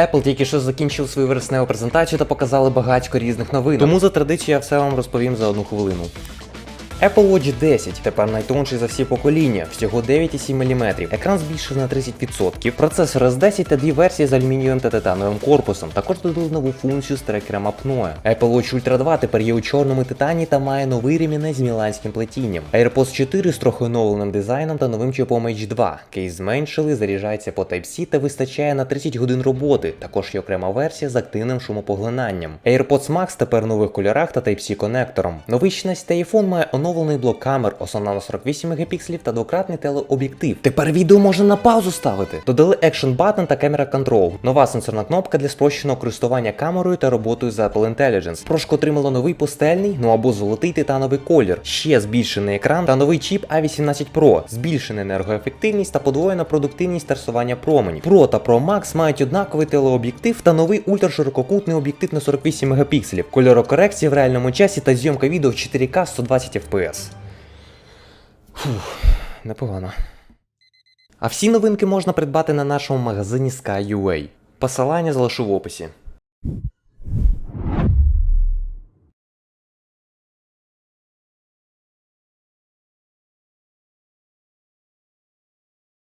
Apple тільки що закінчив свою вересневу презентацію та показали багатько різних новин. Тому за традицією я все вам розповім за одну хвилину. Apple Watch 10 тепер найтонший за всі покоління, всього 9,7 мм. Екран збільшив на 30%. Процесор S10 та дві версії з алюмінієвим та титановим корпусом. Також додали нову функцію з трекером апноe. Apple Watch Ultra 2 тепер є у чорному титані та має новий ремінець з міланським плетінням. AirPods 4 з трохи оновленим дизайном та новим чіпом H2. Кейс зменшили, заряджається по Type-C та вистачає на 30 годин роботи. Також є окрема версія з активним шумопоглинанням. AirPods Max тепер в нових кольорах та Type-C конектором. Новий 16 iPhone має оновлений блок камер, основна на 48 мегапікселів та двократний телеоб'єктив. Тепер відео можна на паузу ставити. Додали Action Button та Camera Control. Нова сенсорна кнопка для спрощеного користування камерою та роботою з Apple Intelligence. Прошко отримала новий пустельний, ну або золотий титановий колір. Ще збільшений екран та новий чіп A18 Pro, збільшена енергоефективність та подвоєна продуктивність тарсування променів. Pro та Pro Max мають однаковий телеоб'єктив та новий ультраширококутний об'єктив на 48 мегапікселів, кольорокорекція в реальному часі та зйомка відео в 4К 120 FPS. Фух, непогано. А всі новинки можна придбати на нашому магазині Sky.ua. Посилання залишу в описі.